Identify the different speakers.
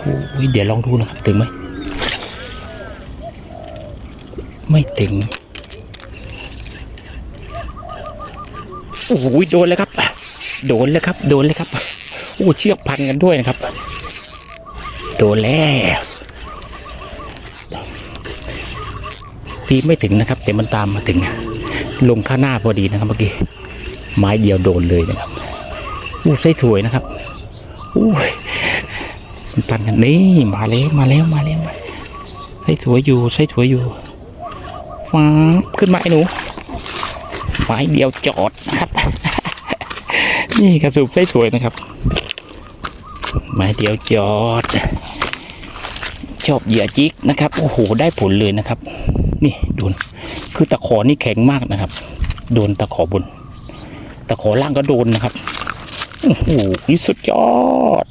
Speaker 1: โอ้ยเดี๋ยวลองดูนะครับถึงไหม ไม่ถึงโอ้ยโดนแล้วครับ โดนแล้วครับ โดนแล้วครับโอ้เชือกพันกันด้วยนะครับ โดนแล้วตีไม่ถึงนะครับ แต่มันตามมาถึง ลงข้างหน้าพอดีนะครับเมื่อกี้ไม้เดียวโดนเลยนะครับอู้ใส่สวยนะครับอู้ ยมันนกันนี่มาแล้วมาแล้วมาแล้วมาใส่สวยอยู่ใส่สวยอยู่ฟ้าขึ้นมาไอ้หนูไม้เดียวจอดนะครับ นี่กระสุนได้สวยนะครับไม้เดียวจอด ชอบเหยื่อจิกนะครับโอ้โหได้ผลเลยนะครับ นี่ดูนคือตะขอนี่แข็งมากนะครับ โดนตะขอบนตะขอล่างก็โดนนะครับโอ้โหนี่สุดยอด